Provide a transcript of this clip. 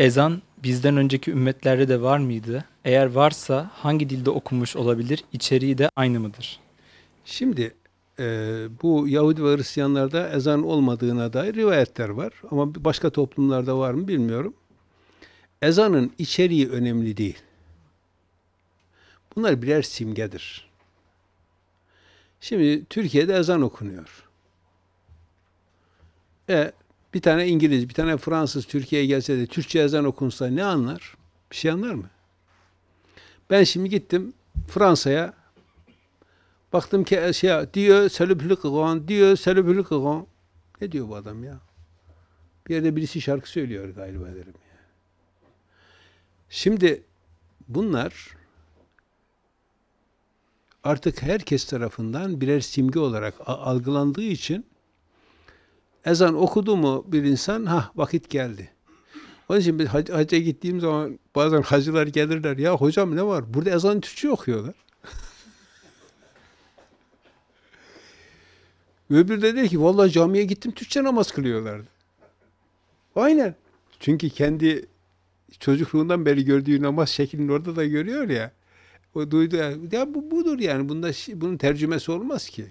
Ezan bizden önceki ümmetlerde de var mıydı? Eğer varsa hangi dilde okunmuş olabilir? İçeriği de aynı mıdır? Şimdi e, bu Yahudi ve Hristiyanlarda ezan olmadığına dair rivayetler var. Ama başka toplumlarda var mı bilmiyorum. Ezanın içeriği önemli değil. Bunlar birer simgedir. Şimdi Türkiye'de ezan okunuyor. E, bir tane İngiliz, bir tane Fransız Türkiye'ye gelse de Türkçe ezan okunsa ne anlar? Bir şey anlar mı? Ben şimdi gittim Fransa'ya baktım ki şey diyor selüplük diyor selüplük Ne diyor bu adam ya? Bir yerde birisi şarkı söylüyor galiba derim ya. Şimdi bunlar artık herkes tarafından birer simge olarak algılandığı için ezan okudu mu bir insan ha vakit geldi. Onun için biz hac, hacca gittiğim zaman bazen hacılar gelirler. Ya hocam ne var? Burada ezan Türkçe okuyorlar. Öbürü de der ki vallahi camiye gittim Türkçe namaz kılıyorlardı. Aynen. Çünkü kendi çocukluğundan beri gördüğü namaz şeklini orada da görüyor ya. O duydu ya, ya bu budur yani. Bunda bunun tercümesi olmaz ki.